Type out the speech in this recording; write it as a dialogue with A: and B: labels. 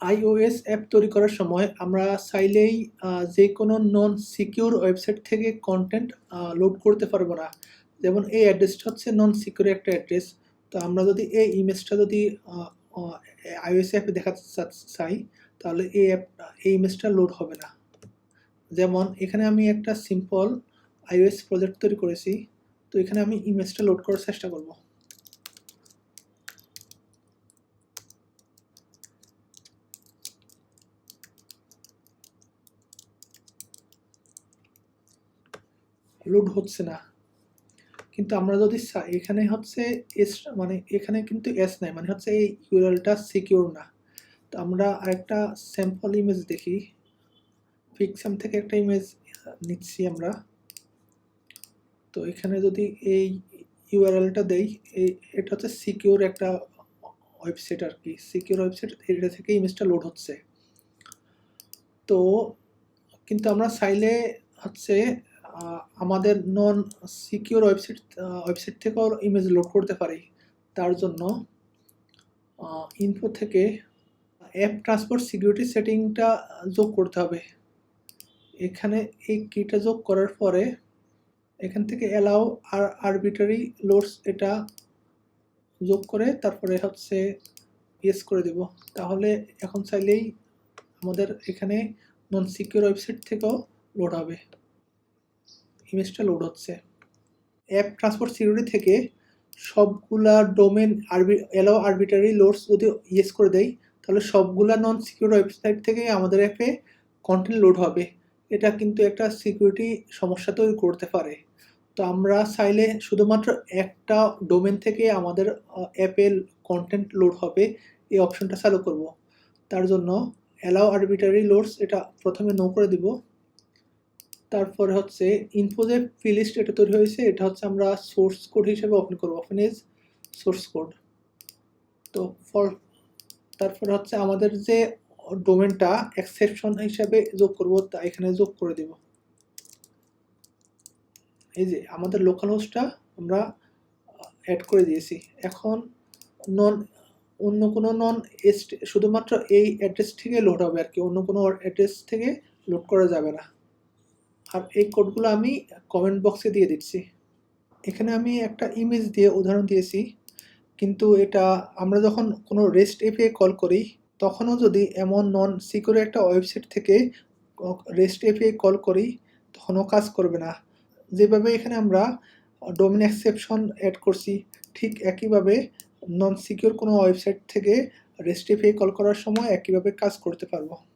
A: IOS app তৈরি করার সময় আমরা চাইলেই যে কোনো নন সিকিউর ওয়েবসাইট থেকে কন্টেন্ট লোড করতে পারব না। যেমন এই অ্যাড্রেসটা হচ্ছে নন সিকিউর একটা অ্যাড্রেস তো আমরা যদি এই ইমেজটা যদি আইওএস অ্যাপে দেখাতে চাই, তাহলে এই অ্যাপ এই ইমেজটা লোড হবে না। যেমন এখানে আমি একটা সিম্পল আইওএস প্রজেক্ট তৈরি করেছি। তো এখানে আমি ইমেজটা লোড করার চেষ্টা করব। লোড হচ্ছে না। কিন্তু আমরা যদি এখানে হচ্ছে এস মানে এখানে কিন্তু এস নাই মানে হচ্ছে এই ইউআরএলটা সিকিউর না। তো আমরা আরেকটা স্যাম্পল ইমেজ দেখি। পিক্সাম থেকে একটা ইমেজ নিচ্ছি আমরা। তো এখানে যদি এই ইউআরএলটা দেই এই এটা হচ্ছে সিকিউর একটা ওয়েবসাইট আর কি। সিকিউর ওয়েবসাইট এটা থেকে ইমেজটা লোড হচ্ছে। তো, কিন্তু আমরা চাইলে হচ্ছে আমাদের নন সিকিউর ওয়েবসাইট ওয়েবসাইট থেকেও ইমেজ লোড করতে পারি। তার জন্য ইনফো থেকে অ্যাপ ট্রান্সপোর্ট সিকিউরিটি সেটিংটা যোগ করতে হবে। এখানে এই কিটা যোগ করার পরে এখান থেকে অ্যালাউ আর আরবিটারি লোডস এটা যোগ করে তারপরে হচ্ছে ইয়েস করে দেব। তাহলে এখন চাইলেই আমাদের এখানে নন সিকিউর ওয়েবসাইট থেকেও লোড হবে। ইমেজটা লোড হচ্ছে। অ্যাপ ট্রান্সপোর্ট সিকিউরিটি থেকে সবগুলা ডোমেন আরবি অ্যালাউ আরবিটারি লোডস যদি ইয়েস করে দেয় তাহলে সবগুলা নন সিকিউর ওয়েবসাইট থেকে আমাদের অ্যাপে কন্টেন্ট লোড হবে। এটা কিন্তু একটা সিকিউরিটি সমস্যা তৈরি করতে পারে। তো আমরা চাইলে শুধুমাত্র একটা ডোমেন থেকে আমাদের অ্যাপে কন্টেন্ট লোড হবে, এই অপশনটা চালু করব। তার জন্য অ্যালাউ আরবিটারি লোডস এটা প্রথমে নো করে দিব। তারপরে হচ্ছে ইনফো যে প্লেলিস্ট এটা তৈরি হয়েছে, এটা হচ্ছে আমরা সোর্স কোড হিসেবে ওপেন করব। ওপেন ইজ সোর্স কোড তো ফর তারপরে হচ্ছে আমাদের যে ডোমেনটা এক্সেপশন হিসাবে যোগ করব, তা এখানে যোগ করে দেব। এই যে আমাদের লোকাল হোস্টটা আমরা অ্যাড করে দিয়েছি। এখন নন অন্য কোনো নন এস, শুধুমাত্র এই অ্যাড্রেস থেকে লোড হবে আর কি, অন্য কোনো অ্যাড্রেস থেকে লোড করা যাবে না। আর এই কোডগুলো আমি কমেন্ট বক্সে দিয়ে দিচ্ছি। এখানে আমি একটা ইমেজ দিয়ে উদাহরণ দিয়েছি, কিন্তু এটা আমরা যখন কোনো রেস্ট এপিআই কল করি, তখনও যদি এমন নন সিকিউর একটা ওয়েবসাইট থেকে রেস্ট এপিআই কল করি, তখনও কাজ করবে না। যেভাবে এখানে আমরা ডোমেন এক্সেপশন অ্যাড করছি, ঠিক একইভাবে নন সিকিউর কোনো ওয়েবসাইট থেকে রেস্ট এপিআই কল করার সময় একইভাবে কাজ করতে পারব।